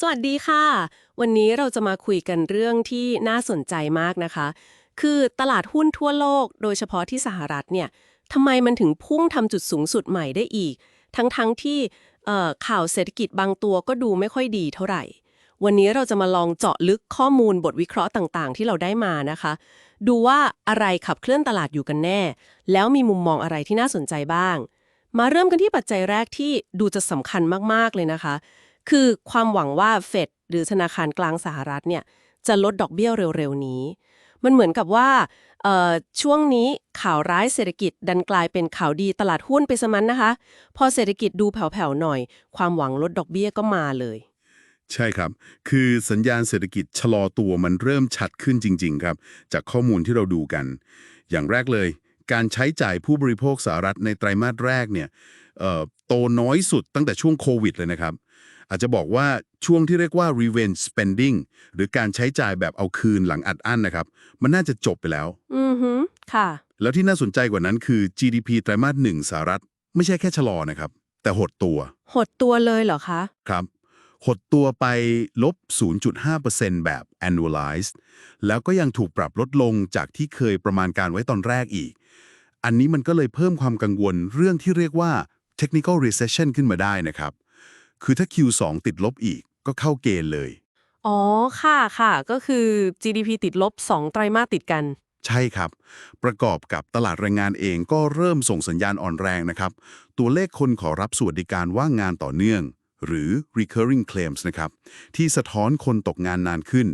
สวัสดีค่ะ วันนี้เราจะมาคุยกันเรื่องที่น่าสนใจมากนะคะ คือตลาดหุ้นทั่วโลก โดยเฉพาะที่สหรัฐเนี่ยทำไมมันถึงพุ่งทำจุดสูงสุดใหม่ได้อีก ทั้งๆที่เอ่ข่าวเศรษฐกิจบางตัวก็ดูไม่ค่อยดีเท่าไหร่ วันนี้เราจะมาลองเจาะลึกข้อมูลบทวิเคราะห์ต่างๆ ที่เราได้มานะคะ ดูว่าอะไรขับเคลื่อนตลาดอยู่กันแน่ แล้วมีมุมมองอะไรที่น่าสนใจบ้าง มาเริ่มกันที่ปัจจัยแรกที่ดูจะสำคัญมากๆเลยนะคะ คือความหวังว่าเฟดหรือธนาคารกลางสหรัฐเนี่ยจะลดดอกเบี้ยเร็วๆนี้ มันเหมือนกับว่าเอ่อช่วงนี้ข่าวร้ายเศรษฐกิจดันกลายเป็นข่าวดีตลาดหุ้นไปซะมันนะคะ พอเศรษฐกิจดูแผ่วๆหน่อย ความหวังลดดอกเบี้ยก็มาเลย ใช่ครับ คือสัญญาณเศรษฐกิจชะลอตัวมันเริ่มชัดขึ้นจริง ๆ ครับ จากข้อมูลที่เราดูกัน อย่างแรกเลย การใช้จ่ายผู้บริโภคสหรัฐในไตรมาสแรกเนี่ยเอ่อโตน้อยสุดตั้งแต่ช่วงโควิดเลยนะครับ อาจจะบอกว่าช่วงที่เรียกว่า revenge spending หรือการใช้จ่ายแบบเอาคืนหลังอัดอั้นนะครับ มันน่าจะจบไปแล้ว อือฮึค่ะ แล้วที่น่าสนใจกว่านั้นคือ GDP ไตรมาสหนึ่งสหรัฐ ไม่ใช่แค่ชะลอนะครับ แต่หดตัว หดตัวเลยเหรอคะ ครับ หดตัวไปลบ 0.5%แบบ annualized แล้วก็ยังถูกปรับลดลงจากที่เคยประมาณการไว้ตอนแรกอีก อันนี้มันก็เลยเพิ่มความกังวลเรื่องที่เรียกว่า technical recession ขึ้นมาได้นะครับ คือถ้า Q2 ติดลบอีกก็เข้าเกณฑ์เลย อ๋อ ค่ะค่ะ ก็คือ GDP ติดลบ 2 ไตรมาสติดกัน ใช่ครับ ประกอบกับตลาดแรงงานเองก็เริ่มส่งสัญญาณอ่อนแรงนะครับ ตัวเลขคนขอรับสวัสดิการว่างงานต่อเนื่อง หรือ recurring claims นะครับ ที่สะท้อนคนตกงานนานขึ้น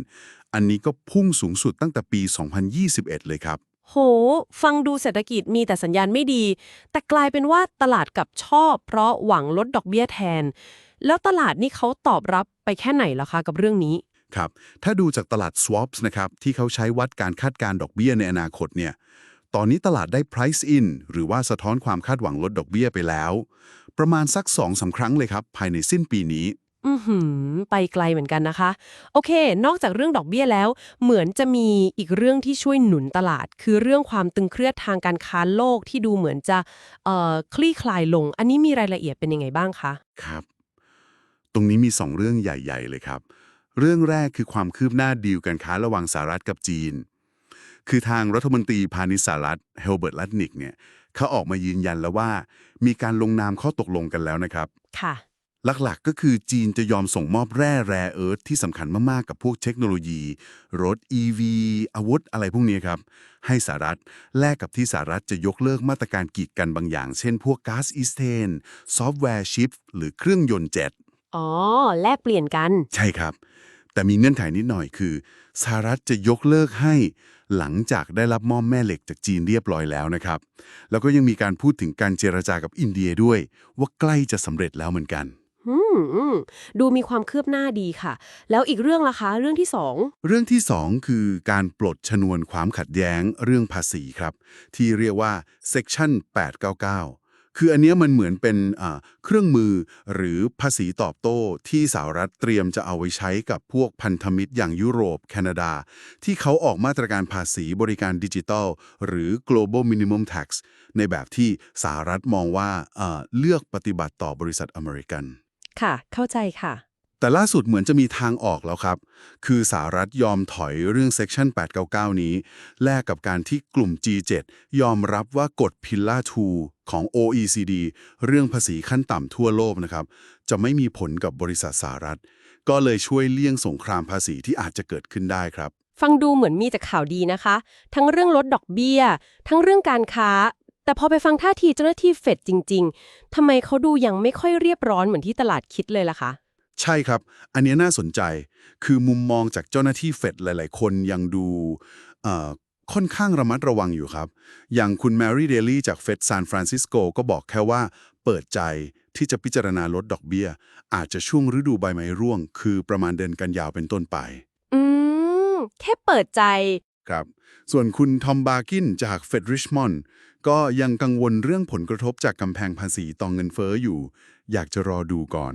อันนี้ก็พุ่งสูงสุดตั้งแต่ปี 2021 เลยครับ โห ฟังดูเศรษฐกิจมีแต่สัญญาณไม่ดี แต่กลายเป็นว่าตลาดกับชอบ เพราะหวังลดดอกเบี้ยแทน แล้วตลาดนี่เขาตอบรับไปแค่ไหนล่ะคะกับเรื่องนี้ ครับ ถ้าดูจากตลาด swaps นะครับ ที่เขาใช้วัดการคาดการดอกเบี้ยในอนาคตเนี่ย ตอนนี้ตลาดได้ price in หรือว่าสะท้อนความคาดหวังลดดอกเบี้ยไปแล้ว ประมาณสัก2อสาครั้งเลยครับ ภายในสิ้นปีนี้ อือหือ ไปไกลเหมือนกันนะคะ โอเค นอกจากเรื่องดอกเบี้ยแล้ว เหมือนจะมีอีกเรื่องที่ช่วยหนุนตลาด คือเรื่องความตึงเครียดทางการค้าโลกที่ดูเหมือนจะเอ่อคลี่คลายลง อันนี้มีรายละเอียดเป็นยังไงบ้างคะ ครับ ตรงนี้มี 2 เรื่องใหญ่ ๆ เลยครับ เรื่องแรกคือความคืบหน้าดีลการค้าระหว่างสหรัฐกับจีน คือทางรัฐมนตรีพาณิชย์สหรัฐเฮลเบิร์ตลัตนิกเนี่ยเขาออกมายืนยันแล้วว่า มีการลงนามข้อตกลงกันแล้วนะครับ ค่ะ หลักๆ ก็คือจีนจะยอมส่งมอบแร่แรเอิร์ธที่สำคัญมาก ๆ กับพวกเทคโนโลยี รถ EV อาวุธอะไรพวกนี้ครับ ให้สหรัฐแลกกับที่สหรัฐจะยกเลิกมาตรการกีดกันบางอย่าง เช่นพวกก๊าซอีสเทน ซอฟต์แวร์ชิปหรือเครื่องยนต์เจ็ตอ๋อ แลกเปลี่ยนกัน ใช่ครับ แต่มีเงื่อนไขนิดหน่อยคือสหรัฐจะยกเลิกให้หลังจากได้รับมอบแม่เหล็กจากจีนเรียบร้อยแล้วนะครับ แล้วก็ยังมีการพูดถึงการเจรจากับอินเดียด้วย ว่าใกล้จะสำเร็จแล้วเหมือนกัน อืมอืมดูมีความคืบหน้าดีค่ะ แล้วอีกเรื่องล่ะคะ เรื่องที่สอง เรื่องที่ 2 คือการปลดชนวนความขัดแย้งเรื่องภาษีครับ ที่เรียกว่า Section 899 คืออันเนี้ยมันเหมือนเป็นอ่าเครื่องมือหรือภาษีตอบโต้ที่สหรัฐเตรียมจะเอาไว้ใช้กับพวกพันธมิตรอย่างยุโรป แคนาดา ที่เขาออกมาตรการภาษีบริการดิจิทัล หรือ global minimum tax ในแบบที่สหรัฐมองว่าอ่าเลือกปฏิบัติต่อบริษัทอเมริกัน ค่ะ เข้าใจค่ะ แต่ล่าสุดเหมือนจะมีทางออกแล้วครับ คือสหรัฐยอมถอยเรื่อง Section 899 นี้ แลกกับการที่กลุ่ม G7 ยอมรับว่ากฎ Pillar 2ของ OECD เรื่องภาษีขั้นต่ำทั่วโลกนะครับ จะไม่มีผลกับบริษัทสหรัฐ ก็เลยช่วยเลี่ยงสงครามภาษีที่อาจจะเกิดขึ้นได้ครับ ฟังดูเหมือนมีแต่ข่าวดีนะคะ ทั้งเรื่องลดดอกเบี้ย ทั้งเรื่องการค้า แต่พอไปฟังท่าทีเจ้าหน้าที่เฟดจริง ๆทำไมเขาดูยังไม่ค่อยเรียบร้อนเหมือนที่ตลาดคิดเลยล่ะคะ ใช่ครับ อันเนี้ยน่าสนใจ คือมุมมองจากเจ้าหน้าที่เฟดหลาย ๆ คนยังดูเอ่อค่อนข้างระมัดระวังอยู่ครับ อย่างคุณแมรี่เดลี่จากเฟดซานฟรานซิสโกก็บอกแค่ว่า เปิดใจที่จะพิจารณาลดดอกเบี้ย อาจจะช่วงฤดูใบไม้ร่วง คือประมาณเดือนกันยาวเป็นต้นไป อืม แค่เปิดใจ ครับ ส่วนคุณทอมบาร์กินจากเฟดริชมอนด์ก็ยังกังวลเรื่องผลกระทบจากกำแพงภาษีต่อเงินเฟ้ออยู่ อยากจะรอดูก่อน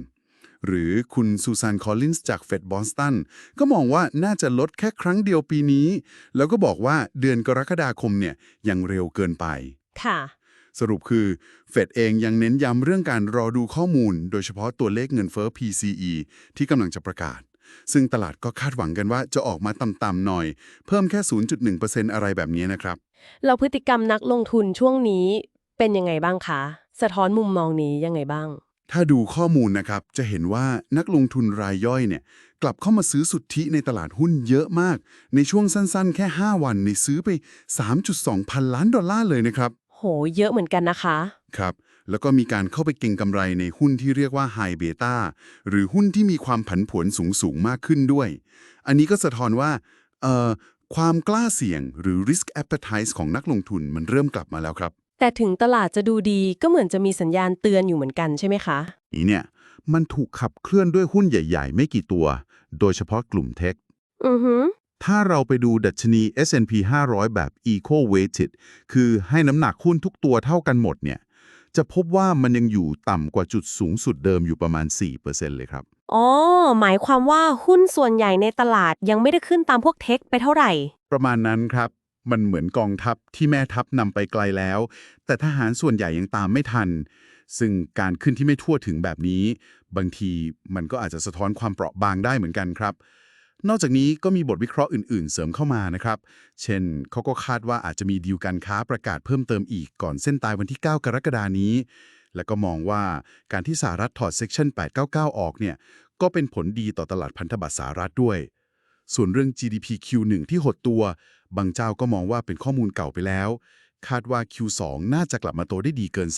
หรือคุณซูซานคอลลินส์จากเฟดบอสตันก็มองว่าน่าจะลดแค่ครั้งเดียวปีนี้ แล้วก็บอกว่าเดือนกรกฎาคมเนี่ยยังเร็วเกินไป ค่ะ สรุปคือเฟดเองยังเน้นย้ำเรื่องการรอดูข้อมูล โดยเฉพาะตัวเลขเงินเฟ้อ PCE ที่กำลังจะประกาศ ซึ่งตลาดก็คาดหวังกันว่าจะออกมาต่ำๆหน่อย เพิ่มแค่ 0.1%อะไรแบบนี้นะครับ เราพฤติกรรมนักลงทุนช่วงนี้เป็นยังไงบ้างคะ สะท้อนมุมมองนี้ยังไงบ้าง ถ้าดูข้อมูลนะครับ จะเห็นว่านักลงทุนรายย่อยเนี่ย กลับเข้ามาซื้อสุทธิในตลาดหุ้นเยอะมาก ในช่วงสั้นๆ แค่ 5 วันในซื้อไป 3.2 พันล้านดอลลาร์เลยนะครับ โห เยอะเหมือนกันนะคะ ครับ แล้วก็มีการเข้าไปเก็งกำไรในหุ้นที่เรียกว่า High Beta หรือหุ้นที่มีความผันผวนสูงๆมากขึ้นด้วย อันนี้ก็สะท้อนว่าเอ่อความกล้าเสี่ยงหรือ risk appetite ของนักลงทุนมันเริ่มกลับมาแล้วครับ แต่ถึงตลาดจะดูดีก็เหมือนจะมีสัญญาณเตือนอยู่เหมือนกันใช่ไหมคะ นี้เนี่ย มันถูกขับเคลื่อนด้วยหุ้นใหญ่ ๆ ไม่กี่ตัว โดยเฉพาะกลุ่มเทค อือหือถ้าเราไปดูดัชนี S&P 500 แบบ Eco Weighted คือให้น้ำหนักหุ้นทุกตัวเท่ากันหมดเนี่ย จะพบว่ามันยังอยู่ต่ำกว่าจุดสูงสุดเดิมอยู่ประมาณ 4%เลยครับ อ๋อ หมายความว่าหุ้นส่วนใหญ่ในตลาดยังไม่ได้ขึ้นตามพวกเทคไปเท่าไหร่ ประมาณนั้นครับ มันเหมือนกองทัพที่แม่ทัพนำไปไกลแล้ว แต่ทหารส่วนใหญ่ยังตามไม่ทัน ซึ่งการขึ้นที่ไม่ทั่วถึงแบบนี้ บางทีมันก็อาจจะสะท้อนความเปราะบางได้เหมือนกันครับ นอกจากนี้ก็มีบทวิเคราะห์อื่นๆ เสริมเข้ามานะครับ เช่นเขาก็คาดว่าอาจจะมีดีลการค้าประกาศเพิ่มเติมอีกก่อนเส้นตายวันที่ 9 กรกฎานี้ แล้วก็มองว่าการที่สหรัฐถอด Section 899 ออกเนี่ย ก็เป็นผลดีต่อตลาดพันธบัตรสหรัฐด้วย ส่วนเรื่อง GDP Q1 ที่หดตัว บางเจ้าก็มองว่าเป็นข้อมูลเก่าไปแล้ว คาดว่า Q2 น่าจะกลับมาโตได้ดีเกิน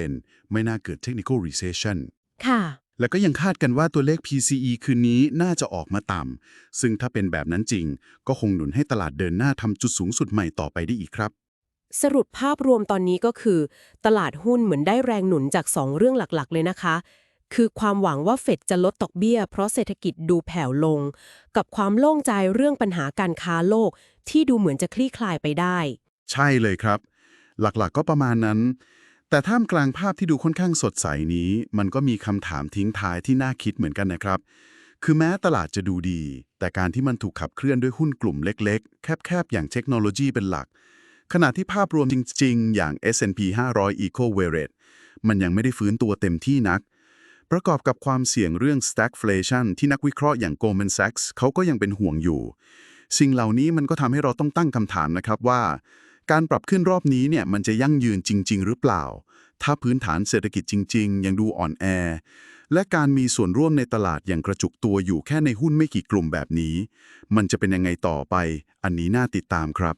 3%ไม่น่าเกิด Technical Recession ค่ะ แล้วก็ยังคาดกันว่าตัวเลข PCE คืนนี้น่าจะออกมาต่ำ ซึ่งถ้าเป็นแบบนั้นจริง ก็คงหนุนให้ตลาดเดินหน้าทำจุดสูงสุดใหม่ต่อไปได้อีกครับ สรุปภาพรวมตอนนี้ก็คือ ตลาดหุ้นเหมือนได้แรงหนุนจาก 2 เรื่องหลักๆ เลยนะคะ คือความหวังว่าเฟดจะลดดอกเบี้ย เพราะเศรษฐกิจดูแผ่วลง กับความโล่งใจเรื่องปัญหาการค้าโลก ที่ดูเหมือนจะคลี่คลายไปได้ ใช่เลยครับ หลักๆก็ประมาณนั้น แต่ท่ามกลางภาพที่ดูค่อนข้างสดใสนี้ มันก็มีคำถามทิ้งท้ายที่น่าคิดเหมือนกันนะครับ คือแม้ตลาดจะดูดี แต่การที่มันถูกขับเคลื่อนด้วยหุ้นกลุ่มเล็ก ๆ แคบๆ อย่างเทคโนโลยีเป็นหลัก ขณะที่ภาพรวมจริง ๆ อย่าง S&P 500 Eco w e i g h t มันยังไม่ได้ฟื้นตัวเต็มที่นัก ประกอบกับความเสี่ยงเรื่อง stagflation ที่นักวิเคราะห์อย่าง Goldman Sachs เขาก็ยังเป็นห่วงอยู่ สิ่งเหล่านี้มันก็ทำให้เราต้องตั้งคำถามนะครับว่า การปรับขึ้นรอบนี้เนี่ยมันจะยั่งยืนจริง ๆ หรือเปล่า ถ้าพื้นฐานเศรษฐกิจจริง ๆ ยังดูอ่อนแอ และการมีส่วนร่วมในตลาดอย่างกระจุกตัวอยู่แค่ในหุ้นไม่กี่กลุ่มแบบนี้ มันจะเป็นยังไงต่อไป อันนี้น่าติดตามครับ